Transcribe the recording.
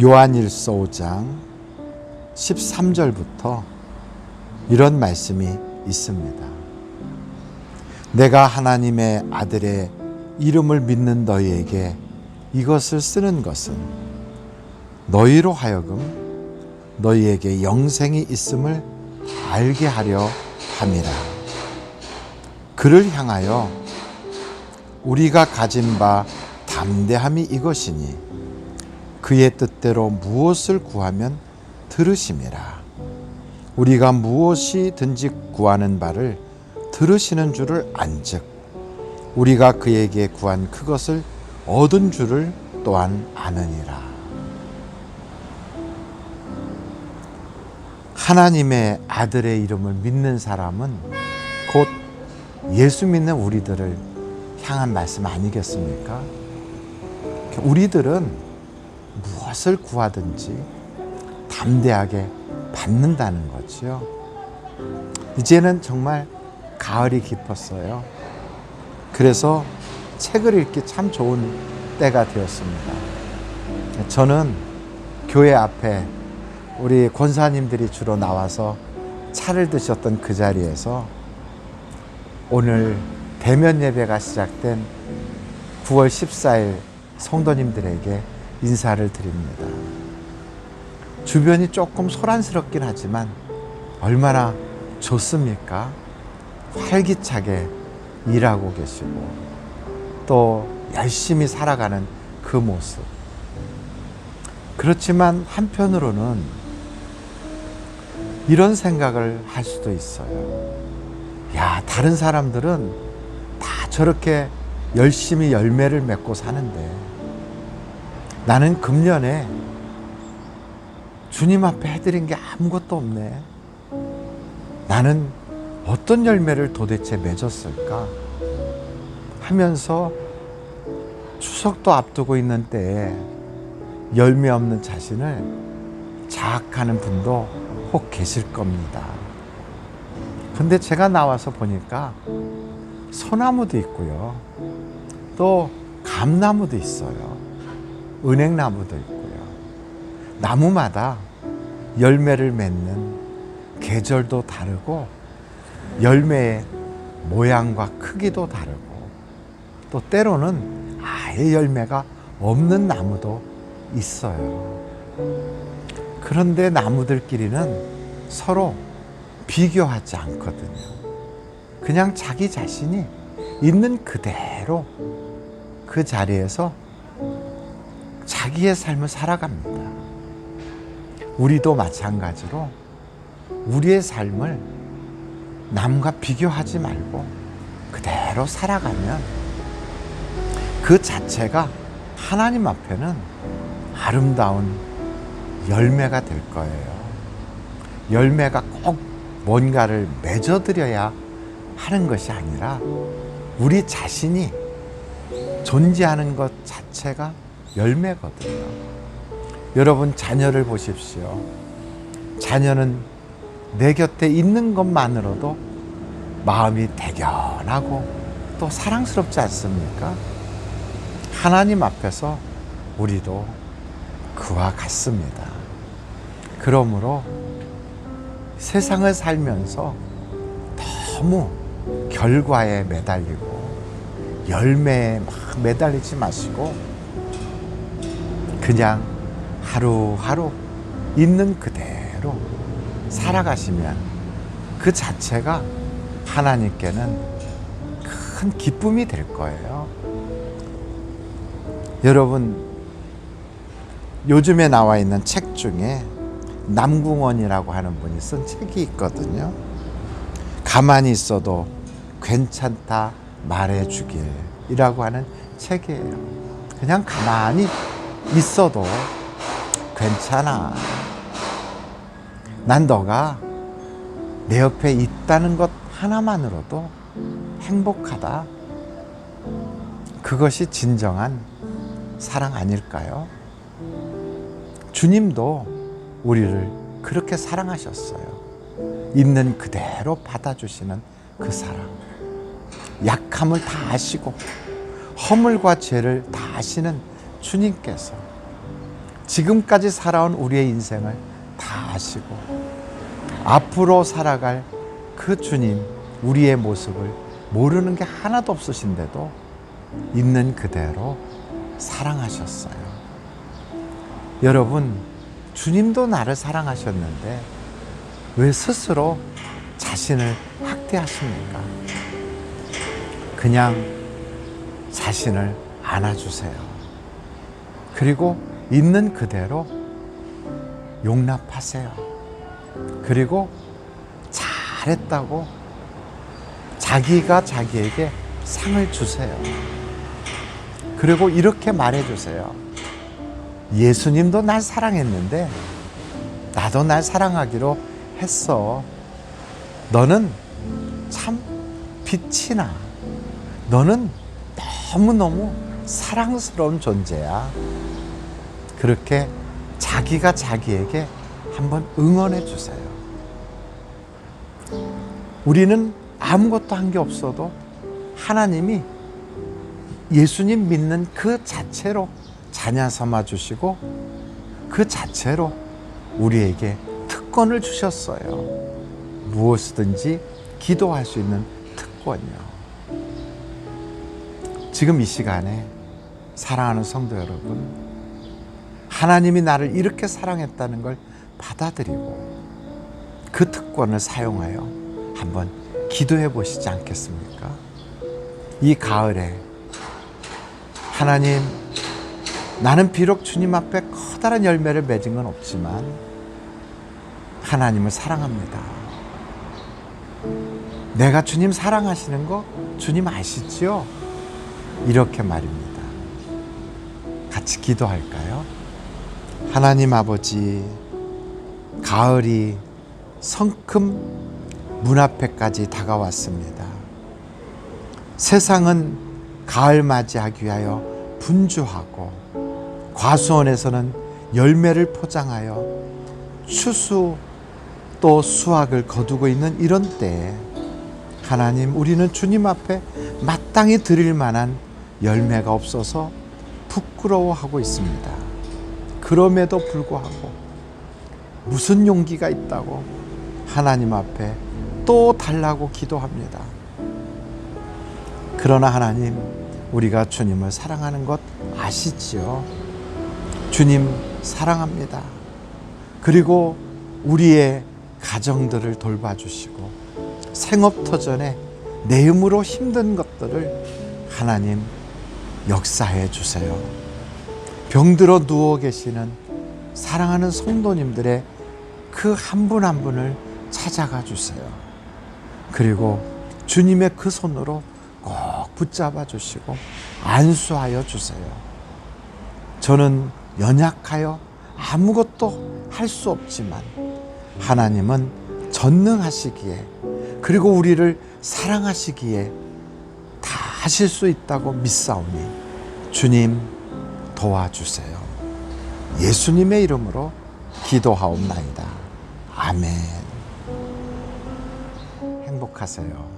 요한일서 5장 13절부터 이런 말씀이 있습니다. 내가 하나님의 아들의 이름을 믿는 너희에게 이것을 쓰는 것은 너희로 하여금 너희에게 영생이 있음을 알게 하려 함이라. 그를 향하여 우리가 가진 바 담대함이 이것이니 그의 뜻대로 무엇을 구하면 들으심이라. 우리가 무엇이든지 구하는 바를 들으시는 줄을 안즉 우리가 그에게 구한 그것을 얻은 줄을 또한 아느니라. 하나님의 아들의 이름을 믿는 사람은 곧 예수 믿는 우리들을 향한 말씀 아니겠습니까? 우리들은 무엇을 구하든지 담대하게 받는다는 거지요. 이제는 정말 가을이 깊었어요. 그래서 책을 읽기 참 좋은 때가 되었습니다. 저는 교회 앞에 우리 권사님들이 주로 나와서 차를 드셨던 그 자리에서 오늘 대면 예배가 시작된 9월 14일 성도님들에게 인사를 드립니다. 주변이 조금 소란스럽긴 하지만 얼마나 좋습니까? 활기차게 일하고 계시고 또 열심히 살아가는 그 모습. 그렇지만 한편으로는 이런 생각을 할 수도 있어요. 야, 다른 사람들은 다 저렇게 열심히 열매를 맺고 사는데 나는 금년에 주님 앞에 해드린 게 아무것도 없네. 나는 어떤 열매를 도대체 맺었을까? 하면서 추석도 앞두고 있는 때에 열매 없는 자신을 자학하는 분도 혹 계실 겁니다. 근데 제가 나와서 보니까 소나무도 있고요. 또 감나무도 있어요. 은행나무도 있고요. 나무마다 열매를 맺는 계절도 다르고 열매의 모양과 크기도 다르고 또 때로는 아예 열매가 없는 나무도 있어요. 그런데 나무들끼리는 서로 비교하지 않거든요. 그냥 자기 자신이 있는 그대로 그 자리에서 자기의 삶을 살아갑니다. 우리도 마찬가지로 우리의 삶을 남과 비교하지 말고 그대로 살아가면 그 자체가 하나님 앞에는 아름다운 열매가 될 거예요. 열매가 꼭 뭔가를 맺어드려야 하는 것이 아니라 우리 자신이 존재하는 것 자체가 열매거든요. 여러분, 자녀를 보십시오. 자녀는 내 곁에 있는 것만으로도 마음이 대견하고 또 사랑스럽지 않습니까? 하나님 앞에서 우리도 그와 같습니다. 그러므로 세상을 살면서 너무 결과에 매달리고 열매에 막 매달리지 마시고 그냥 하루하루 있는 그대로 살아가시면 그 자체가 하나님께는 큰 기쁨이 될 거예요. 여러분, 요즘에 나와 있는 책 중에 남궁원이라고 하는 분이 쓴 책이 있거든요. 가만히 있어도 괜찮다 말해주길이라고 하는 책이에요. 그냥 가만히 있어도 괜찮아. 난 너가 내 옆에 있다는 것 하나만으로도 행복하다. 그것이 진정한 사랑 아닐까요? 주님도 우리를 그렇게 사랑하셨어요. 있는 그대로 받아주시는 그 사랑. 약함을 다 아시고 허물과 죄를 다 아시는 주님께서 지금까지 살아온 우리의 인생을 다 아시고 앞으로 살아갈 그 주님 우리의 모습을 모르는 게 하나도 없으신데도 있는 그대로 사랑하셨어요. 여러분, 주님도 나를 사랑하셨는데 왜 스스로 자신을 학대하십니까? 그냥 자신을 안아주세요. 그리고 있는 그대로 용납하세요. 그리고 잘했다고 자기가 자기에게 상을 주세요. 그리고 이렇게 말해주세요. 예수님도 날 사랑했는데 나도 날 사랑하기로 했어. 너는 참 빛이 나. 너는 너무너무 사랑스러운 존재야. 그렇게 자기가 자기에게 한번 응원해 주세요. 우리는 아무것도 한 게 없어도 하나님이 예수님 믿는 그 자체로 자녀 삼아 주시고 그 자체로 우리에게 특권을 주셨어요. 무엇이든지 기도할 수 있는 특권이요. 지금 이 시간에 사랑하는 성도 여러분, 하나님이 나를 이렇게 사랑했다는 걸 받아들이고 그 특권을 사용하여 한번 기도해 보시지 않겠습니까? 이 가을에 하나님, 나는 비록 주님 앞에 커다란 열매를 맺은 건 없지만 하나님을 사랑합니다. 내가 주님 사랑하시는 거 주님 아시지요? 이렇게 말입니다. 같이 기도할까요? 하나님 아버지, 가을이 성큼 문 앞에까지 다가왔습니다. 세상은 가을 맞이하기 위하여 분주하고 과수원에서는 열매를 포장하여 추수 또 수확을 거두고 있는 이런 때에 하나님 우리는 주님 앞에 마땅히 드릴 만한 열매가 없어서 부끄러워하고 있습니다. 그럼에도 불구하고 무슨 용기가 있다고 하나님 앞에 또 달라고 기도합니다. 그러나 하나님, 우리가 주님을 사랑하는 것 아시지요? 주님 사랑합니다. 그리고 우리의 가정들을 돌봐주시고 생업터전에 내 힘으로 힘든 것들을 하나님 역사해 주세요. 병들어 누워 계시는 사랑하는 성도님들의 그 한 분한 분을 찾아가 주세요. 그리고 주님의 그 손으로 꼭 붙잡아 주시고 안수하여 주세요. 저는 연약하여 아무것도 할 수 없지만 하나님은 전능하시기에 그리고 우리를 사랑하시기에 다 하실 수 있다고 믿사오니 주님 도와주세요. 예수님의 이름으로 기도하옵나이다. 아멘. 행복하세요.